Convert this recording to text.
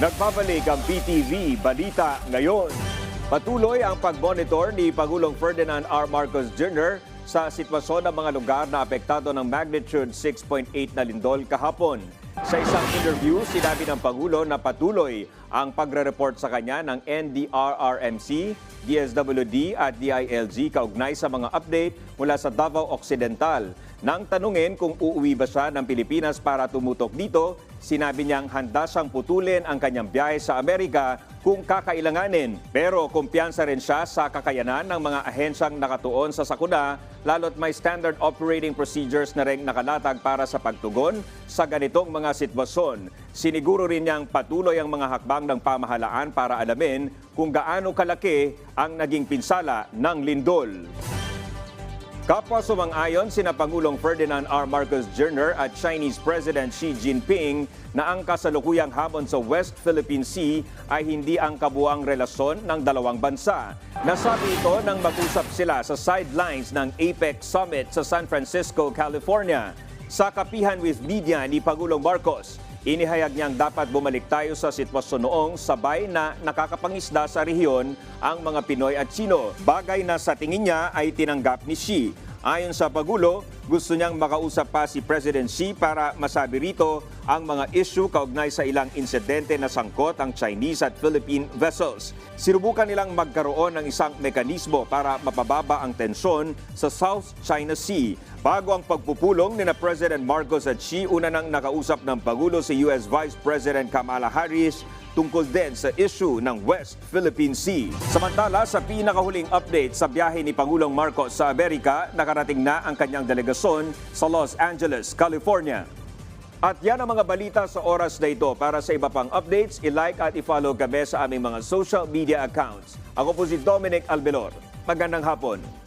Nagbabalik ang PTV Balita ngayon. Patuloy ang pagmonitor ni Pangulong Ferdinand R. Marcos Jr. sa sitwasyon ng mga lugar na apektado ng magnitude 6.8 na lindol kahapon. Sa isang interview, sinabi ng Pangulo na patuloy ang pagre-report sa kanya ng NDRRMC, DSWD at DILG kaugnay sa mga update mula sa Davao Occidental. Nang tanungin kung uuwi ba siya ng Pilipinas para tumutok dito, sinabi niyang handa siyang putulin ang kanyang biyahe sa Amerika kung kakailanganin. Pero kumpiyansa rin siya sa kakayanan ng mga ahensyang nakatuon sa sakuna, lalo't may standard operating procedures na rin nakalatag para sa pagtugon sa ganitong mga sitwasyon. Siniguro rin niyang patuloy ang mga hakbang ng pamahalaan para alamin kung gaano kalaki ang naging pinsala ng lindol. Kapwa sumang-ayon sina Pangulong Ferdinand R. Marcos Jr. at Chinese President Xi Jinping na ang kasalukuyang hamon sa West Philippine Sea ay hindi ang kabuang relasyon ng dalawang bansa. Nasabi ito nang mag-usap sila sa sidelines ng APEC Summit sa San Francisco, California. Sa kapihan with media ni Pangulong Marcos, Inihayag niyang dapat bumalik tayo sa sitwasyon noong sabay na nakakapangisda sa rehiyon ang mga Pinoy at Chino. Bagay na sa tingin niya ay tinanggap ni Xi. Ayon sa Pagulo, gusto niyang makausap pa si President Xi para masabi rito ang mga issue kaugnay sa ilang insidente na sangkot ang Chinese at Philippine vessels. Sinubukan nilang magkaroon ng isang mekanismo para mapababa ang tensyon sa South China Sea. Bago ang pagpupulong ni na President Marcos at Xi, una nang nakausap ng Pagulo si US Vice President Kamala Harris tungkol din sa issue ng West Philippine Sea. Samantala, sa pinakahuling update sa biyahe ni Pangulong Marcos sa Amerika, nakarating na ang kanyang delegasyon sa Los Angeles, California. At yan ang mga balita sa oras na ito. Para sa iba pang updates, i-like at i-follow kami sa aming mga social media accounts. Ako po si Dominic Albelor. Magandang hapon.